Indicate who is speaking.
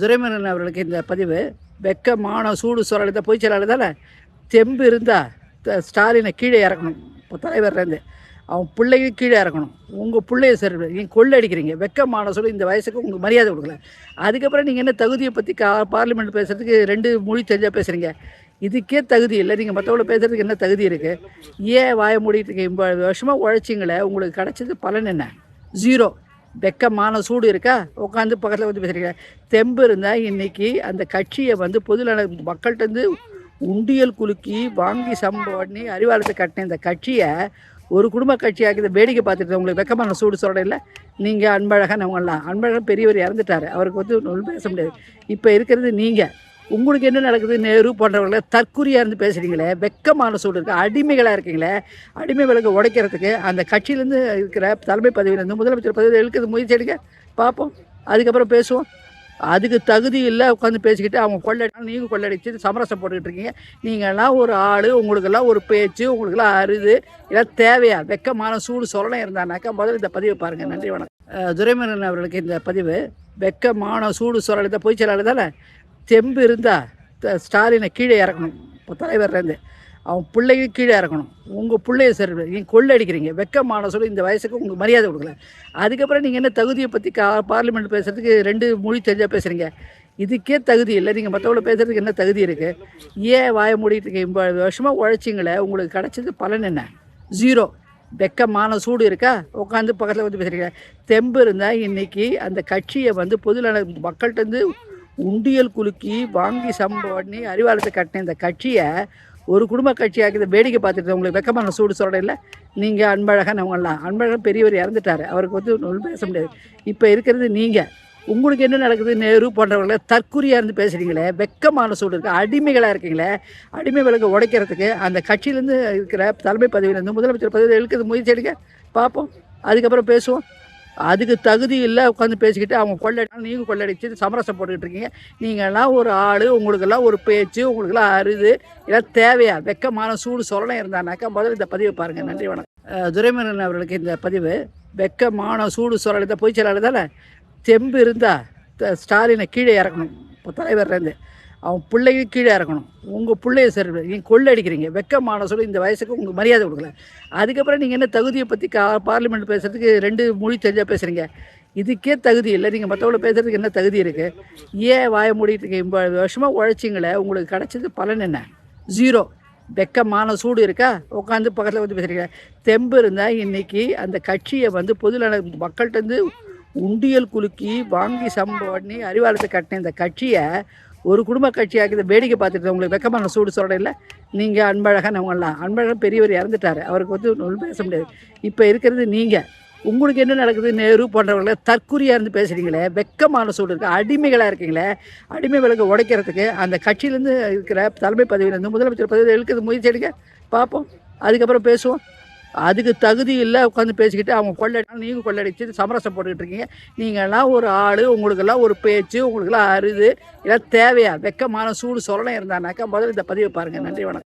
Speaker 1: துரைமுருகன் அவர்களுக்கு இந்த பதிவு வெக்கமான சூடு சுரளித்த பொய் செயலாளர் தானே தெம்பு இருந்தால் ஸ்டாலினை கீழே இறக்கணும். இப்போ தலைவர்லேருந்து அவன் பிள்ளையும் கீழே இறக்கணும். உங்கள் பிள்ளைய சரி நீங்கள் கொள்ளை அடிக்கிறீங்க வெக்கமான சொல்லி இந்த வயசுக்கு உங்களுக்கு மரியாதை கொடுக்கல. அதுக்கப்புறம் நீங்கள் என்ன தகுதியை பற்றி கா பார்லிமெண்ட் பேசுகிறதுக்கு ரெண்டு மொழி தெரிஞ்சால் பேசுகிறீங்க இதுக்கே தகுதி இல்லை. நீங்கள் மற்றவங்கள பேசுகிறதுக்கு என்ன தகுதி இருக்குது ஏன் வாய மூடிட்டு இருக்கீங்க? வருஷமாக உழைச்சிங்களே. உங்களுக்கு கிடைச்சது பலன் என்ன? ஜீரோ வெக்கமான சூடு இருக்கா? உட்காந்து பக்கத்தில் வந்து பேசுகிறீங்க தெம்பு இருந்தால் இன்றைக்கி அந்த கட்சியை வந்து பொதுநல மக்கள்கிட்டருந்து உண்டியல் குலுக்கி வாங்கி சம்பவம் பண்ணி அறிவாலயத்தை கட்டின இந்த கட்சியை ஒரு குடும்ப கட்சியாக இதை வேடிக்கை பார்த்துட்டு உங்களுக்கு வெக்கமான சூடு சொல்கிறேன் இல்லை? நீங்கள் அன்பழகன் அவங்களாம் அன்பழகன் பெரியவர் இறந்துட்டார். அவருக்கு வந்து ஒன்றும் பேச முடியாது. இப்போ இருக்கிறது நீங்கள் உங்களுக்கு என்ன நடக்குது? நேரு போன்றவர்களை தற்குறியாக இருந்து பேசுகிறீங்களே வெக்கமான சூடு இருக்குது அடிமைகளாக இருக்கீங்களே அடிமை விலங்கு உடைக்கிறதுக்கு அந்த கட்சியிலேருந்து இருக்கிற தலைமை பதவியிலேருந்து முதலமைச்சர் பதவியில் இருக்கிறது முயற்சி எடுங்க. பார்ப்போம். அதுக்கப்புறம் பேசுவோம். அதுக்கு தகுதி இல்லை உட்காந்து பேசிக்கிட்டு அவங்க கொள்ளடி நீங்கள் கொள்ளடிச்சு சமரசம் போட்டுக்கிட்டு இருக்கீங்க. நீங்கள்லாம் ஒரு ஆள் உங்களுக்கெல்லாம் ஒரு பேச்சு உங்களுக்கெல்லாம் அருது இதெல்லாம் தேவையா? வெக்கமான சூடு சொல்லணும் இருந்தானாக்கா முதல்ல இந்த பதிவை பாருங்கள் நன்றி வணக்கம். அஹ், துரைமுருகன் அவர்களுக்கு இந்த பதிவு வெக்கமான சூடு சொல்லலை பொய்ச்சலாளர் தானே? தெம்பு இருந்தால் ஸ்டாலினை கீழே இறக்கணும். இப்போ தலைவர்லேருந்து அவன் பிள்ளையும் கீழே இறக்கணும். உங்கள் பிள்ளைய சரி நீங்கள் கொள்ளை அடிக்கிறீங்க. வெக்கமான சொல்லி இந்த வயசுக்கு உங்களுக்கு மரியாதை கொடுக்கல. அதுக்கப்புறம் நீங்கள் என்ன தகுதியை பற்றி கா பார்லிமெண்ட் பேசுகிறதுக்கு ரெண்டு மொழி தெரிஞ்சால் பேசுகிறீங்க இதுக்கே தகுதி இல்லை. நீங்கள் மற்றவங்கள பேசுகிறதுக்கு என்ன தகுதி இருக்குது ஏன் வாய மூடிட்டு இருக்கீங்க? வருஷமாக உழைச்சிங்களே. உங்களுக்கு கிடைச்சது பலன் என்ன? ஜீரோ வெக்கமான சூடு இருக்கா? உட்காந்து பக்கத்தில் வந்து பேசுகிறீங்க தெம்பு இருந்தால் இன்றைக்கி அந்த கட்சியை வந்து பொதுநல மக்கள்கிட்ட இருந்து உண்டியல் குலுக்கி வாங்கி சம்பவம் பண்ணி அறிவாலயத்தை கட்டின இந்த கட்சியை ஒரு குடும்ப கட்சியாக இதை வேடிக்கை பார்த்துட்டு உங்களுக்கு வெக்கமான சூடு சொல்கிறேன் இல்லை? நீங்கள் அன்பழகன் அவங்களாம் அன்பழகன் பெரியவர் இறந்துட்டார். அவருக்கு வந்து ஒன்றும் பேச முடியாது. இப்போ இருக்கிறது நீங்கள் உங்களுக்கு என்ன நடக்குது? நேரு போன்றவர்களை தற்குறியாக இருந்து பேசுகிறீங்களே வெக்கமான சூடு இருக்குது அடிமைகளாக இருக்கீங்களே. அடிமை விலங்கு உடைக்கிறதுக்கு அந்த கட்சியிலேருந்து இருக்கிற தலைமை பதவியிலேருந்து முதலமைச்சர் பதவியில் இழுக்கிறது முயற்சி எடுங்க. பார்ப்போம். அதுக்கப்புறம் பேசுவோம். அதுக்கு தகுதி இல்லை உட்காந்து பேசிக்கிட்டு அவங்க கொள்ளை நீங்கள் கொள்ளடிச்சு சமரசம் போட்டுக்கிட்டு இருக்கீங்க. நீங்கள்லாம் ஒரு ஆள் உங்களுக்கெல்லாம் ஒரு பேச்சு உங்களுக்கெல்லாம் அருது இதெல்லாம் தேவையா? வெக்கமான சூடு சொல்லணும் இருந்தானாக்கா முதல்ல இந்த பதிவை பாருங்கள் நன்றி வணக்கம். துரைமுருகன் அவர்களுக்கு இந்த பதிவு வெக்கமான சூடு சொல்லலை பொய்ச் செயலாளர் தானே? தெம்பு இருந்தால் ஸ்டாலினை கீழே இறக்கணும். இப்போ தலைவர்லேருந்து அவன் பிள்ளையும் கீழே இறக்கணும். உங்கள் பிள்ளைய சரி நீங்கள் கொள்ளை அடிக்கிறீங்க. வெக்கமான சொல்லி இந்த வயசுக்கு உங்களுக்கு மரியாதை கொடுக்கல. அதுக்கப்புறம் நீங்கள் என்ன தகுதியை பற்றி கா பார்லிமெண்ட் பேசுகிறதுக்கு ரெண்டு மொழி தெரிஞ்சால் பேசுகிறீங்க இதுக்கே தகுதி இல்லை. நீங்கள் மற்றவங்கள பேசுகிறதுக்கு என்ன தகுதி இருக்குது ஏன் வாய மூடிட்டு இருக்கீங்க? வருஷமாக உழைச்சிங்களே. உங்களுக்கு கிடச்சது பலன் என்ன? ஜீரோ வெக்கமான சூடு இருக்கா? உட்காந்து பக்கத்தில் வந்து பேசுகிறீங்க தெம்பு இருந்தால் இன்றைக்கி அந்த கட்சியை வந்து பொதுநல மக்கள்கிட்ட இருந்து உண்டியல் குலுக்கி வாங்கி சம்பவம் பண்ணி அறிவாலயத்தை கட்டின இந்த கட்சியை ஒரு குடும்ப கட்சியாக இதை வேடிக்கை பார்த்துட்டு உங்களுக்கு வெக்கமான சூடு சொல்கிறேன் இல்லை. நீங்கள் அன்பழகன் அவங்களாம் அன்பழகன் பெரியவர் இறந்துட்டார். அவருக்கு வந்து ஒன்றும் பேச முடியாது. இப்போ இருக்கிறது நீங்கள் உங்களுக்கு என்ன நடக்குது? நேரு போன்றவர்களை தற்குறியாக இருந்து பேசுகிறீங்களே வெக்கமான சூடு இருக்குது அடிமைகளாக இருக்கீங்களே. அடிமை விலங்கு உடைக்கிறதுக்கு அந்த கட்சியிலேருந்து இருக்கிற தலைமை பதவியிலேருந்து முதலமைச்சர் பதவியில் இருக்கிறது முயற்சி எடுங்க. பார்ப்போம். அதுக்கப்புறம் பேசுவோம். அதுக்கு தகுதி இல்லை உட்காந்து பேசிக்கிட்டு அவங்க கொள்ளை நீங்கள் கொள்ளடிச்சு சமரசம் போட்டுக்கிட்டு இருக்கீங்க. நீங்கள்லாம் ஒரு ஆள் உங்களுக்கெல்லாம் ஒரு பேச்சு உங்களுக்கெல்லாம் அருது இதெல்லாம் தேவையா? வெக்கமான சூடு சொல்லணும் இருந்தானாக்கா முதல்ல இந்த பதிவை பாருங்கள் நன்றி வணக்கம்.